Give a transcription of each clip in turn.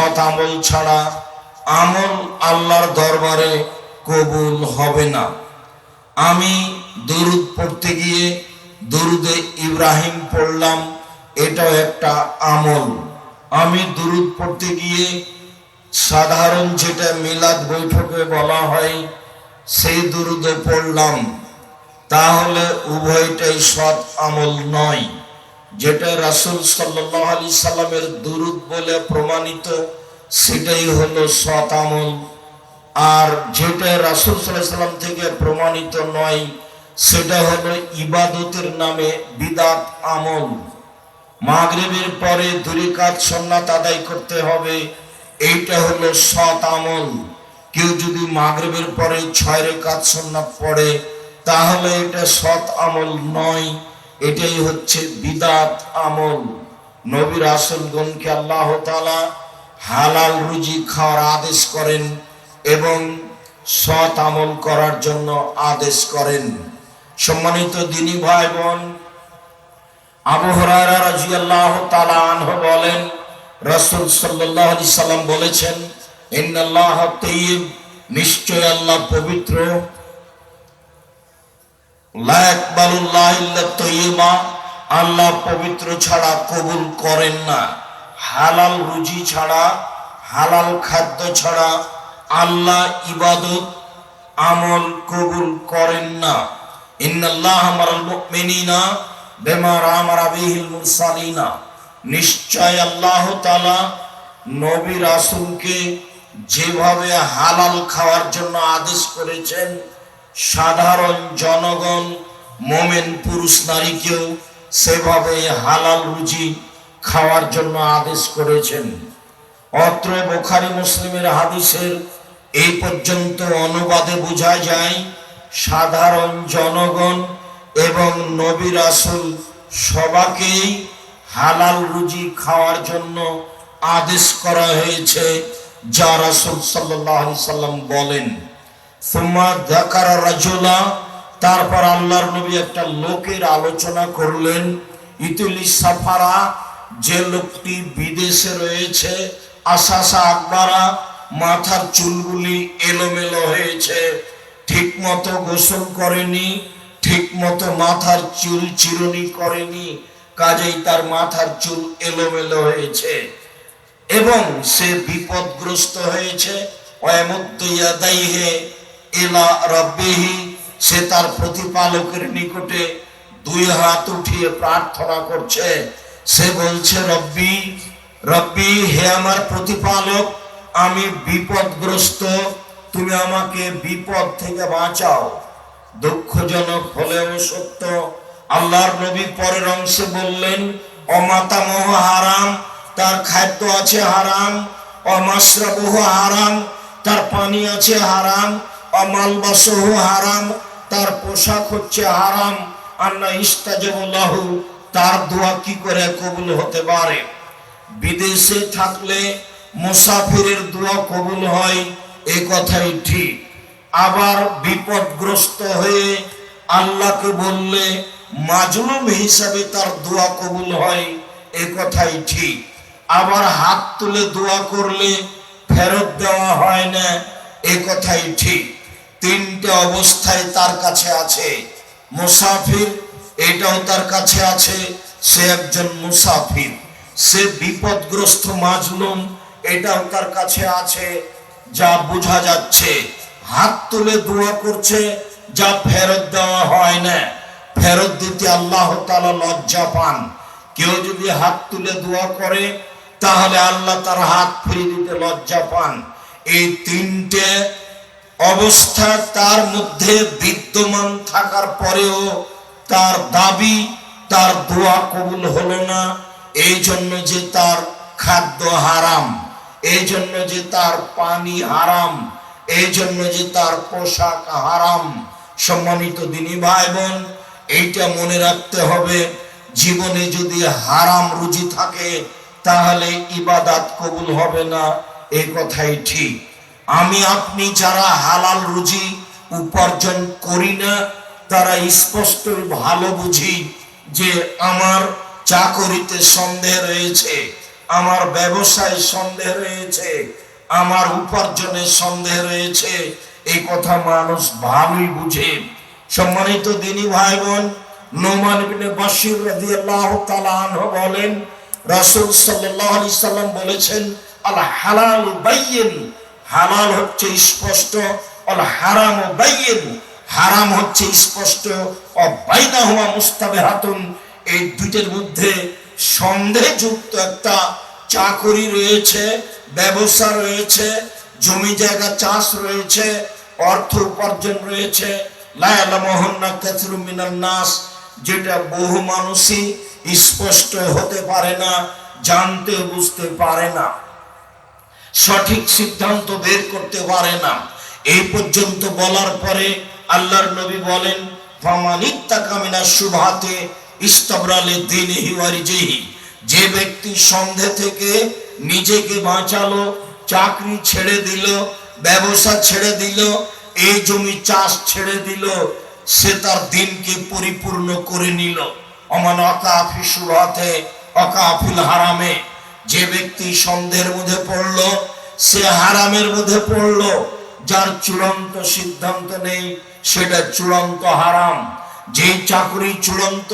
আমল ছাড়া আমল আল্লাহর দরবারে কবুল হবে না। আমি দরুদ পড়তে গিয়ে দরুদে ইব্রাহিম পড়লাম, এটাও একটা আমল। আমি দরুদ পড়তে গিয়ে সাধারণ যেটা মিলাদ বৈঠকে বলা হয়, সেই দরুদে পড়লাম। তাহলে উভয়টাই সৎ আমল নয়। যেটা রাসুল সাল্লাহ আলি সাল্লামের দুরুদ বলে প্রমাণিত, সেটাই হলো সৎ আমল। আর যেটা রাসুল সাল্লাহ সাল্লাম থেকে প্রমাণিত নয়, সেটা হলো ইবাদতের নামে বিদাত আমল। মাগরিবের পরে দুই কাজ সন্ন্যাত আদায় করতে হবে, এইটা হলো সৎ আমল। কেউ যদি মাগরিবের পরে ছয় রেখাত সন্ন্যাত পড়ে, তাহলে এটা সৎ আমল নয়। এটাই হচ্ছে বিদাত আমল। নবী রাসুলগণকে আল্লাহ তালা হালাল রুজি খাওয়ার আদেশ করেন এবং সৎ আমল করার জন্য আদেশ করেন। সম্মানিত দিনী ভাই বোন আবু হুরায়রা রাদিয়াল্লাহু তাআলা আনহু বলেন, রাসূল সাল্লাল্লাহু আলাইহি সাল্লাম বলেছেন, ইন্নাল্লাহ তাইয়্যিব নিশ্চয় আল্লাহ পবিত্র। আল্লাহ পবিত্র ছাড়া কবুল করেন না। হালাল রুজি ছাড়া, হালাল খাদ্য ছাড়া আল্লাহ ইবাদত, আমল কবুল করেন না। নিশ্চয় আল্লাহ তাআলা নবী রাসূলকে যেভাবে হালাল খাওয়ার জন্য আদেশ করেছেন সাধারণ জনগণ, মোমেন পুরুষ নারীকেও সেভাবে হালাল রুজি খাওয়ার জন্য আদেশ করেছেন। অত্র বোখারি মুসলিমের হাদিসের এই পর্যন্ত অনুবাদে বোঝা যায়, সাধারণ জনগণ এবং নবী রাসুল সবাকেই হালাল রুজি খাওয়ার জন্য আদেশ করা হয়েছে, যা রাসুল সাল্লাহ সাল্লাম বলেন। তারপর আল্লাহর নবী একটা লোকের আলোচনা করলেন, ইতুলি সাফারা, যে লোকটি বিদেশে রয়েছে আশাসা আকবারা, মাথার চুলগুলি এলোমেলো হয়েছে ঠিক মতো গোসল করেনি ঠিক মতো মাথার চুল চিরুনি করেনি, কাজেই তার মাথার চুল এলোমেলো হয়েছে। এবং সে বিপদগ্রস্ত হয়েছে এলা রব্বিহি, সে তার প্রতিপালকের নিকটে দুই হাত উঠিয়ে প্রার্থনা করছে। সে বলছে, রব্বি রব্বি, হে আমার প্রতিপালক, আমি বিপদগ্রস্ত, তুমি আমাকে বিপদ থেকে বাঁচাও। দুঃখজনক হলেও সত্য, আল্লাহর নবী পরের অংশে বললেন অমাতামহ হারাম, তার খাদ্য আছে হারাম, অমাশ্রাবহ হারাম, তার পানি আছে হারাম অমালবাসহ হারাম, তার পোশাক হচ্ছে হারাম। আন্না ইস্তাজবুল্লাহ, তার দোয়া কি করে কবুল হতে পারে? বিদেশে থাকলে মুসাফিরের দোয়া কবুল হয়, এ কথাই ঠিক। আবার বিপদগ্রস্ত হয়ে আল্লাহকে বললে, মাজলুম হিসাবে তার দোয়া কবুল হয়, এ কথাই ঠিক। আবার হাত তুলে দোয়া করলে ফেরত দেওয়া হয় না, এ কথাই ঠিক। তিনটে অবস্থায় তার কাছে আছে। মুসাফির, এটাও তার কাছে আছে। সে একজন মুসাফির। সে বিপদগ্রস্ত মাজলুম, এটাও তার কাছে আছে। যা বোঝা যাচ্ছে, হাত তুলে দোয়া করছে, যা ফেরত দেওয়া হয় না। ফেরত দিতে আল্লাহ তাআলা লজ্জা পান। কেউ যদি হাত তুলে দোয়া করে, তাহলে আল্লাহ তার হাত ফিরিয়ে দিতে লজ্জা পান। এই তিনটে অবস্থা তার মধ্যে বিদ্যমান থাকার পরেও তার দাবি, তার দোয়া কবুল হলো না। এই জন্য যে তার খাদ্য হারাম, এই জন্য যে তার পানি হারাম, এই জন্য যে তার পোশাক হারাম। সম্মানিত দিনী ভাই বোন এইটা মনে রাখতে হবে, জীবনে যদি হারাম রুজি থাকে, তাহলে ইবাদাত কবুল হবে না। এই কথাই ঠিক। আমি আপনি যারা হালাল রুজি উপার্জন করি না, তারা স্পষ্ট ভালো বুঝি যে আমার চাকরিতে সন্দেহ রয়েছে, আমার ব্যবসায় সন্দেহ রয়েছে, আমার উপার্জনের সন্দেহ রয়েছে। এই কথা মানুষ ভালোই বুঝে। সম্মানিত দিনী ভাই বোন নোমান বিনে বাসির রাদিয়াল্লাহু তাআলা আনহু বলেন, রাসূল সাল্লাল্লাহু আলাইহি সাল্লাম বলেছেন, আল হালাল বাইয়িন হালাল হচ্ছে স্পষ্ট আল হারাম ও বাইয়িন হারাম হচ্ছে স্পষ্ট ও বাইনা হওয়া মুস্তাবে হাতুন এই দুইটার মধ্যে সন্দেহযুক্ত একটা চাকরি রয়েছে, ব্যবসা রয়েছে, জমি জায়গা চাষ রয়েছে, অর্থ উপার্জন রয়েছে। নাস, যেটা বহু মানুষই স্পষ্ট হতে পারে না, জানতে বুঝতে পারে না। সঠিক সিদ্ধান্ত বের করতে পারে না। এই পর্যন্ত বলার পরে আল্লাহর নবী বলেন ফামানিত্তাকামিনা সুভাতে ইস্তবরালে দিন হিওয়ারিজেহি যে ব্যক্তি সন্ধে থেকে নিজেকে বাঁচালো, চাকরি ছেড়ে দিল, ব্যবসা ছেড়ে দিল, এই জমি চাষ ছেড়ে দিল, সে তার দিনকে পরিপূর্ণ করে নিল। অমান অকাফি সুভাতে অকাফিল হারামে যে ব্যক্তি সন্দেহের মধ্যে পড়ল, সে হারামের মধ্যে পড়ল, যার চূড়ান্ত সিদ্ধান্ত নেই, সেটা চূড়ান্ত হারাম। যে চাকরি চূড়ান্ত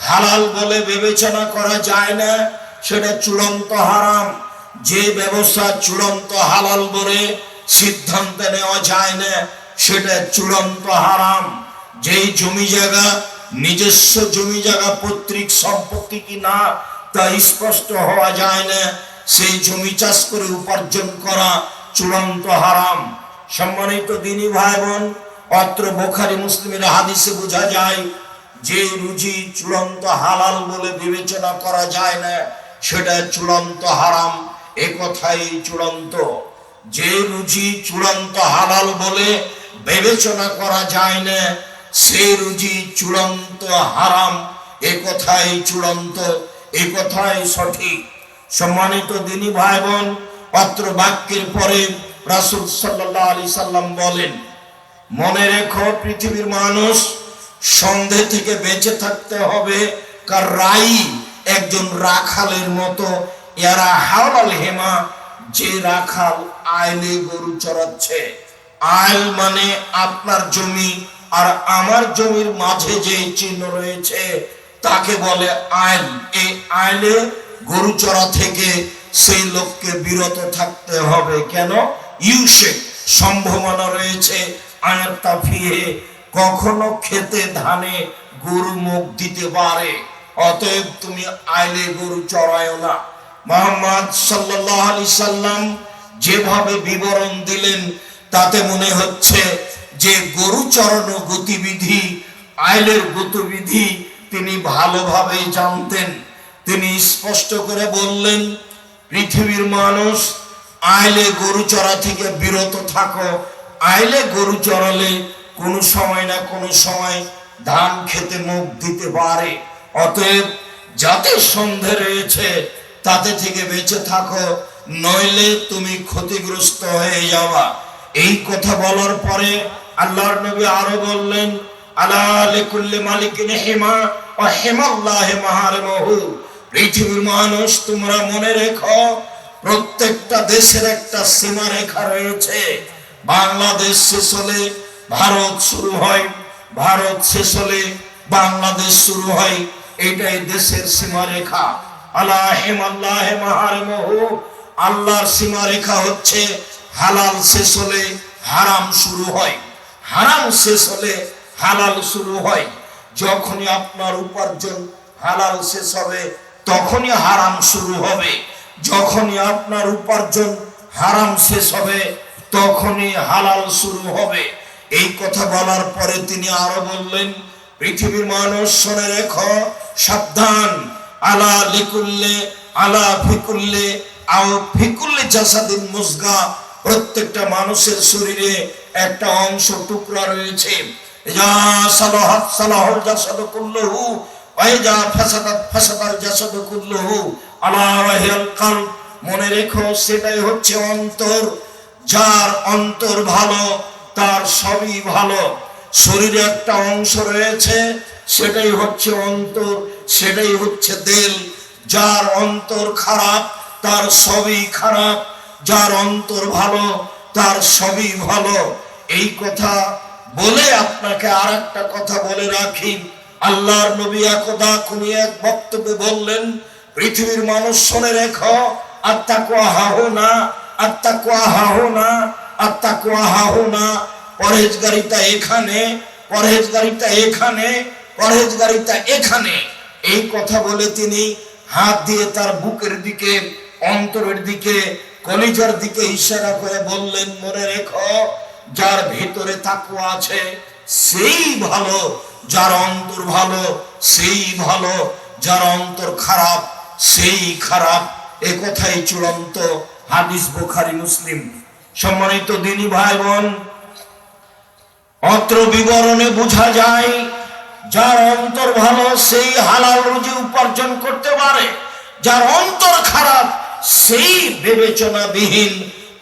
হালাল বলে বিবেচনা করা যায় না, সেটা চূড়ান্ত হারাম। যে ব্যবসা চূড়ান্ত হালাল বলে সিদ্ধান্ত নেওয়া যায় না, সেটা চূড়ান্ত হারাম। যেই জমি জায়গা, নিজস্ব জমি জায়গা পৈতৃক সম্পত্তি কি না তা স্পষ্ট হওয়া যায় না। সেই জমি চাষ করে উপার্জন করা চূড়ান্ত হারাম। সম্মানিত দিনী ভাই বোন অত্র বোখারি মুসলিমের হাদিসে বোঝা যায়, যে রুজি চূড়ান্ত হালাল বলে বিবেচনা করা যায় না, সেটা চূড়ান্ত হারাম, এ কথাই চূড়ান্ত। যে রুজি চূড়ান্ত হালাল বলে বিবেচনা করা যায় না সেই রুজি চূড়ান্ত হারাম, এ কথাই চূড়ান্ত। এ কথাই সঠিক। সম্মানিত দিনী ভাই বোন পাত্র বাক্যের পরে রাসুল সাল্লাহ আলি সাল্লাম বলেন, মনে রেখো পৃথিবীর মানুষ সন্ধে থেকে বেঁচে থাকতে হবে কার রাই একজন রাখালের মতো। এরা হাওলাল হেমা, যে রাখাল আইলে গরু চড়াচ্ছে। আইল মানে আপনার জমি, আর আমার জমির মাঝে যে চিহ্ন রয়েছে তাকে বলে আইন। এই আইনে গরু চড়া থেকে সেই লোককে বিরত থাকতে হবে। কেন? ইউসে সম্ভাবনা রয়েছে তাফিয়ে কখনো খেতে ধানে গরু মুখ দিতে পারে। অতএব তুমি আইলে গরু চড়ায়ও না। মোহাম্মদ সাল্লাহ আলি সাল্লাম যেভাবে বিবরণ দিলেন, তাতে মনে হচ্ছে যে গরু চড়ানো গতিবিধি আইলের গতিবিধি তিনি ভালোভাবে জানতেন। তিনি স্পষ্ট করে বললেন, পৃথিবীর মানুষ, আইলে গরু চড়া থেকে বিরত থাকো। আইলে গরু চড়ালে কোনো সময় না কোনো সময় ধান খেতে মুখ দিতে পারে। অতএব যাতে সন্ধে রয়েছে, তাতে থেকে বেঁচে থাকো, নইলে তুমি ক্ষতিগ্রস্ত হয়ে যাওয়া এই কথা বলার পরে আল্লাহর নবী আরও বললেন আলা লিকুল্লি মালিকিন হেমা ও হেমাল্লাহ মাহারমহু। পৃথিবীর মানুষ, তোমরা মনে রেখো, প্রত্যেকটা দেশের একটা সীমা রেখা রয়েছে। বাংলাদেশ শেষ হলে ভারত শুরু হয়, ভারত শেষ হলে বাংলাদেশ শুরু হয়, এটাই দেশের সীমা রেখা আল্লাহ মাহারমহু, আল্লাহর সীমা রেখা হচ্ছে হালাল শেষ হলে হারাম শুরু হয়। হারাম শেষ হলে হালাল শুরু হয়, যখনই আপনার উপার্জন হালাল শেষ হবে, তখনই হারাম শুরু হবে। যখনই আপনার উপার্জন হারাম শেষ হবে, তখনই হালাল শুরু হবে। এই কথা বলার পরে তিনি আরও বললেন, পৃথিবীর মানুষ শুনে রেখো, সাবধান। আলা লিকুল্লে, আলা ফিকুল্লে, আও ফিকুল্লে জাসাদিন মুসগা। প্রত্যেকটা মানুষের শরীরে একটা অংশ টুকরা রয়েছে। মনে রেখো, সেটাই হচ্ছে অন্তর। যার অন্তর ভালো, তার সবই ভালো। শরীরে একটা অংশ রয়েছে, সেটাই হচ্ছে অন্তর, সেটাই হচ্ছে দেল। যার অন্তর খারাপ, তার সবই খারাপ। যার অন্তর ভালো, তার সবই ভালো। এই কথা বলে আপনাকে আর একটা কথা বলে রাখি। আল্লাহর নবী একদা কোন এক বক্তব্যে বললেন, পৃথিবীর মানুষ শোনে রেখো আত্মা কোয়াহো না আত্মা কোয়াহো না আত্মা কোয়াহো না। পরহেজগারিতা এখানে পরহেজগারিতা এখানে পরহেজগারিতা এখানে। এই কথা বলে তিনি হাত দিয়ে তার বুকের দিকে, অন্তরের দিকে, কলিজার দিকে ইশারা করে বললেন, মনে রেখো যার ভেতরে তাকুয়া আছে, সেই ভালো, যার অন্তর ভালো, সেই ভালো, যার অন্তর খারাপ, সেই খারাপ। এ কথাই চূড়ান্ত হাদিস বুখারী, মুসলিম। সম্মানিত দিনী ভাই বোন অত্র বিবরণে বোঝা যায়, যার অন্তর ভালো, সেই হালাল রুজি উপার্জন করতে পারে। যার অন্তর খারাপ, সেই বিবেচনা বিবেচনাবিহীন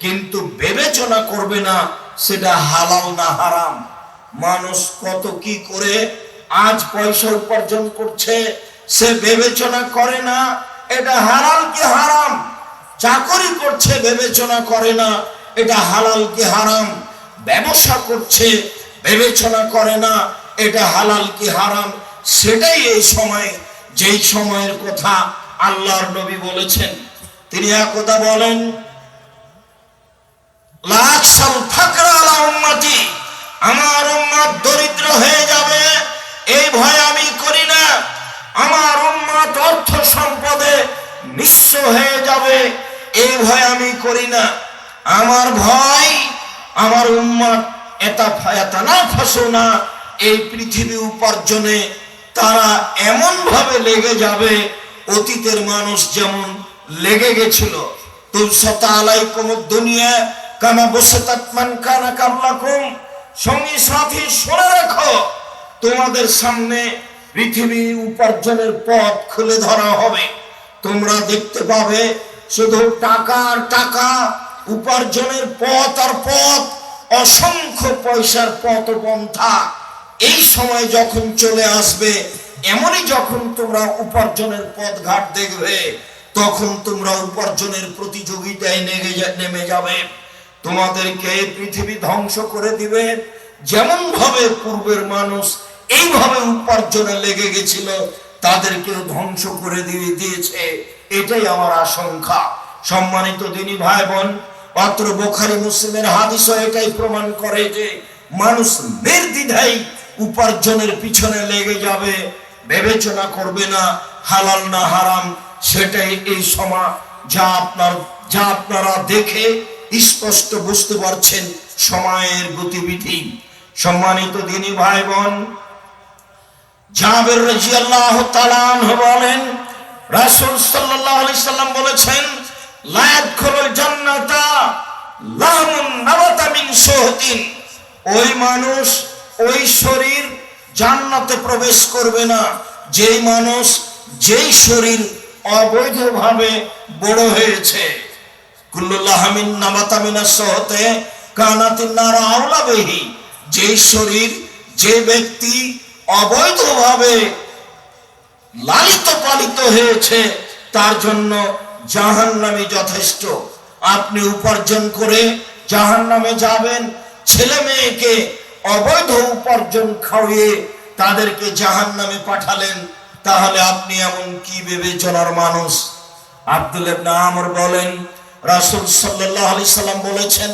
কিন্তু বিবেচনা করবে না, সেটা হালাল না হারাম। মানুষ কত কি করে আজ পয়সা উপার্জন করছে, সে বিবেচনা করে না, এটা হালাল কি হারাম? চাকরি করছে, বিবেচনা করে না, এটা হালাল কি হারাম? ব্যবসা করছে, বিবেচনা করে না, এটা হালাল কি হারাম? সেটাই এই সময়, যেই সময়ের কথা আল্লাহর নবী বলেছেন। তিনি একথা বলেন আমার উম্মত দরিদ্র হয়ে যাবে, এই ভয় আমি করি না। আমার উম্মত অর্থ সম্পদে নিঃস্ব হয়ে যাবে, এই ভয় আমি করি না। আমার ভয়, আমার উম্মত এটা ফায়াতা না ফাঁসো না, এই পৃথিবী উপার্জনে তারা এমন ভাবে লেগে যাবে, অতীতের মানুষ যেমন লেগে গেছিল। তুলসতা আলাইকুম দুনিয়া কামা বসে তাকমান কানা সাথী, শুনে রাখো, তোমাদের সামনে পৃথিবী উপার্জনের পথ খুলে ধরা হবে। তোমরা দেখতে পাবে শুধু টাকা আর টাকা, উপার্জনের পথ আর পথ, অসংখ্য পয়সার পথ পন্থা এই সময় যখন চলে আসবে, এমনই যখন তোমরা উপার্জনের পথ ঘাট দেখবে, তখন তোমরা উপার্জনের প্রতিযোগিতায় নেমে যাবে। তোমাদেরকে এই পৃথিবী ধ্বংস করে দিবে। যেমন ভাবে পূর্বের মানুষ এইভাবে উপার্জনে লেগে গেছিল তাদেরকে ধ্বংস করে দিয়ে দিয়েছে। এটাই আমার আশঙ্কা। সম্মানিত দিনী ভাই বোন পাত্র বোখারি মুসলিমের হাদিসও এটাই প্রমাণ করে যে মানুষ নির্দ্বিধাই উপার্জনের পিছনে লেগে যাবে, বিবেচনা করবে না হালাল না হারাম, সেটাই এই সময় যা আপনার যা আপনারা দেখে স্পষ্ট বুঝতে পারছেন সময়ের গতিবিধি। সম্মানিত দিনী ভাই বোন জাবের তাআলা আনহু বলেন, রাসূল সাল্লাল্লাহু আলাইহি সাল্লাম বলেছেন লা ইয়াদখুলুল জান্নাতা লাহুন নাবাতা মিন সুহতিন। ওই মানুষ, ওই শরীর জান্নাতে প্রবেশ করবে না। যেই মানুষ, যেই শরীর অবৈধভাবে বড় হয়েছে। কুল্লুল্লাহমিন নামাতামিনা সহতে কানাতিন নারা আওলা বেহি। যেই শরীর, যে ব্যক্তি অবৈধভাবে লালিত পালিত হয়েছে, তার জন্য জাহান নামে যথেষ্ট। আপনি উপার্জন করে জাহান নামে যাবেন, ছেলে মেয়েকে অবৈধ উপার্জন খাওয়িয়ে তাদেরকে জাহান নামে পাঠালেন, তাহলে আপনি এমন কি বিবেচনার মানুষ? আব্দুল আমর বলেন রাসূল সাল্লাল্লাহু আলাইহি সাল্লাম বলেছেন,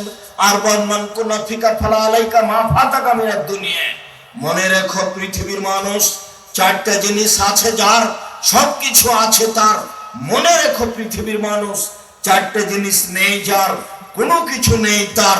আর মান কুনা ফিকা ফালা আলাইকা মা ফাতাকা মিনাদ দুনিয়া। মনে রেখো, পৃথিবীর মানুষ চারটা জিনিস আছে যার, সবকিছু আছে তার। মনে রেখো, পৃথিবীর মানুষ চারটে জিনিস নেই যার, কোনো কিছু নেই তার।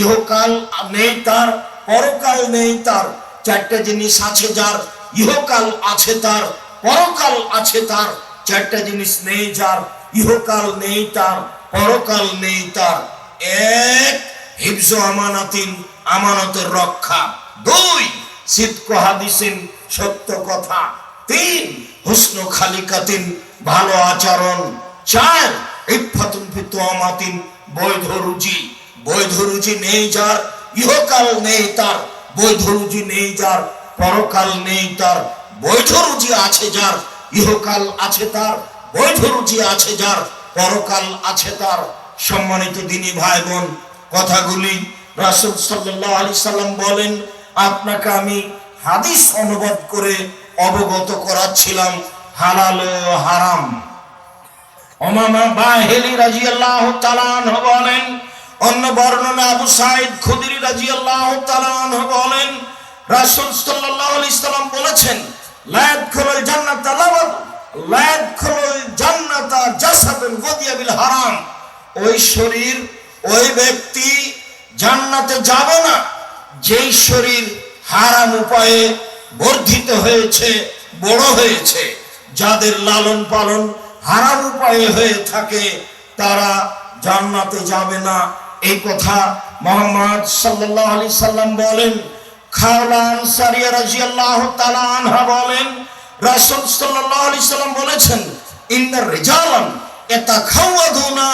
ইহকাল নেই তার, পরকাল নেই তার। চারটে জিনিস আছে যার, ইহকাল আছে তার, পরকাল আছে তার। চারটা জিনিস নেই যার, ইহকাল নেই তার। পরকাল নেই তার। এক, হিফজ আমানাতিন, আমানতের রক্ষা। দুই, সিদ্ক হাদিসিন সত্য কথা। তিন, হুসন খালিকাতিন, ভালো আচরণ। চার ইফাতুন ফিতুয়ামাতিন বৈধ রুচি বৈধ রুচি নেই যার, ইহকাল নেই তার। বৈধ রুচি নেই যার, পরকাল নেই তার। বৈধ রুচি আছে যার, ইহকাল আছে তার। বৈধ রুচি আছে যার পরকাল আছে তার সম্মানিত দিনী ভাই বোন কথাগুলি রাসূল সাল্লাল্লাহু আলাইহি সাল্লাম বলেন, আপনাকে আমি হাদিস অনুবাদ করে অবগত করাচ্ছিলাম, হালাল ও হারাম। ওমামা বাহেলি রাদিয়াল্লাহু তাআলা আনহু বলেন, অন্য বর্ণনা আবু সাইদ খুদরি রাদিয়াল্লাহু তাআলা আনহু বলেন, রাসূল সাল্লাল্লাহু আলাইহি সাল্লাম বলেছেন, লা ইয়াদখুলুল জান্নাতা লাবাদ হারাম। ওই শরীর, ওই ব্যক্তি জান্নাতে যাবে না। যেই শরীর হারাম উপায়ে বর্ধিত হয়েছে, বড় হয়েছে, যাদের লালন পালন হারাম উপায়ে হয়ে থাকে, তারা জান্নাতে যাবে না। এই কথা মোহাম্মদ সাল্লাল্লাহু আলাইহি সাল্লাম বলেন। খাওলান সারিয়া রাদিয়াল্লাহু তাআলা আনহা বলেন রাসূল সাল্লাল্লাহু আলাইহি সাল্লাম বলেছেন ইন্নার রিজালান ইয়াতাখাওয়াদুনা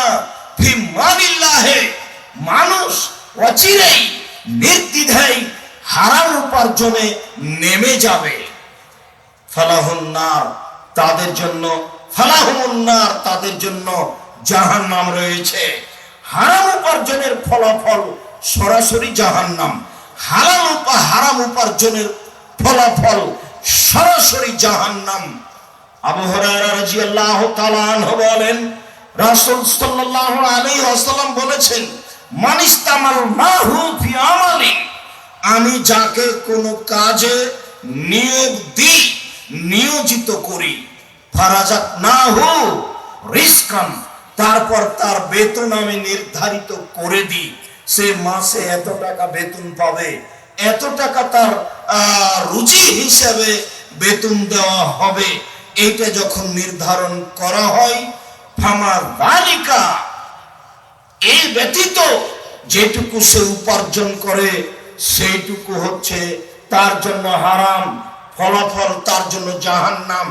ফি মালিল্লাহি মানুষ অচিরেই নির্দ্বিধায় হারাম উপার্জনে নেমে যাবে। ফালাহুন্নার তাদের জন্য ফালাহুন্নার তাদের জন্য জাহান্নাম রয়েছে। হারাম উপার্জনের ফলাফল সরাসরি জাহান্নাম। হারাম উপা, হারাম উপার্জনের ফলাফল সরাসরি জাহান্নাম। আনহু বলেন বলেছেন, মানিস্তামাল আমি যাকে কোনো কাজে নিয়োগ দিই, নিয়োজিত করি। ফারাজাত না হো তারপর তার বেতন আমি নির্ধারিত করে দিই। সে মাসে এত টাকা বেতন পাবে। এত টাকা তার রুচি হিসেবে বেতন দেওয়া হবে। এইটা যখন নির্ধারণ করা হয়, ফামার বালিকা এই ব্যতীত যেটুকু সে উপার্জন করে, সেইটুকু হচ্ছে তার জন্য হারাম, ফলাফল তার জন্য জাহান্নাম।